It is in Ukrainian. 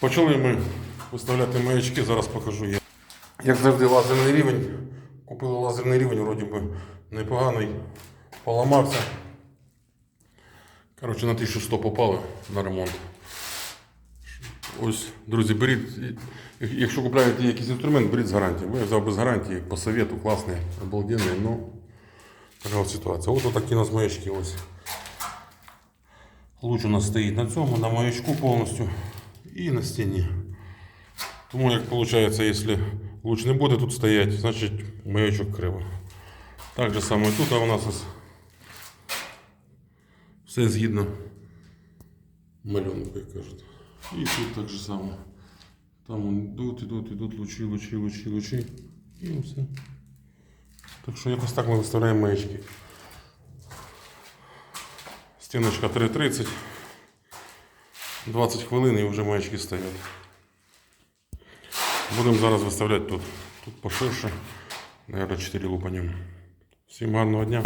Почали ми виставляти маячки, зараз покажу я. Як завжди, лазерний рівень. Купили лазерний рівень, вроді би непоганий. Поламався. Коротше, на 1100 попали на ремонт. Ось, друзі, беріть, якщо купляєте якийсь інструмент, беріть з гарантії. Я взяв без гарантії, по совету, класний, обалденний, ну, така ситуація. Ось такі у нас маячки ось. Луч у нас стоїть на цьому, на маячку повністю і на стіні. Тому як виходить, якщо луч не буде тут стояти, значить маячок криво. Так же саме тут а у нас все згідно малюнку, як кажуть. І тут так же само. Там йдуть, йдуть, йдуть лучі, лучі, лучі, лучі. І все. Так що якось так ми виставляємо маячки. Стіночка 3.30. 20 хвилин і вже маячки стоять. Будемо зараз виставляти тут. Тут поширше. Наверное, 4 лупанем. Всім гарного дня.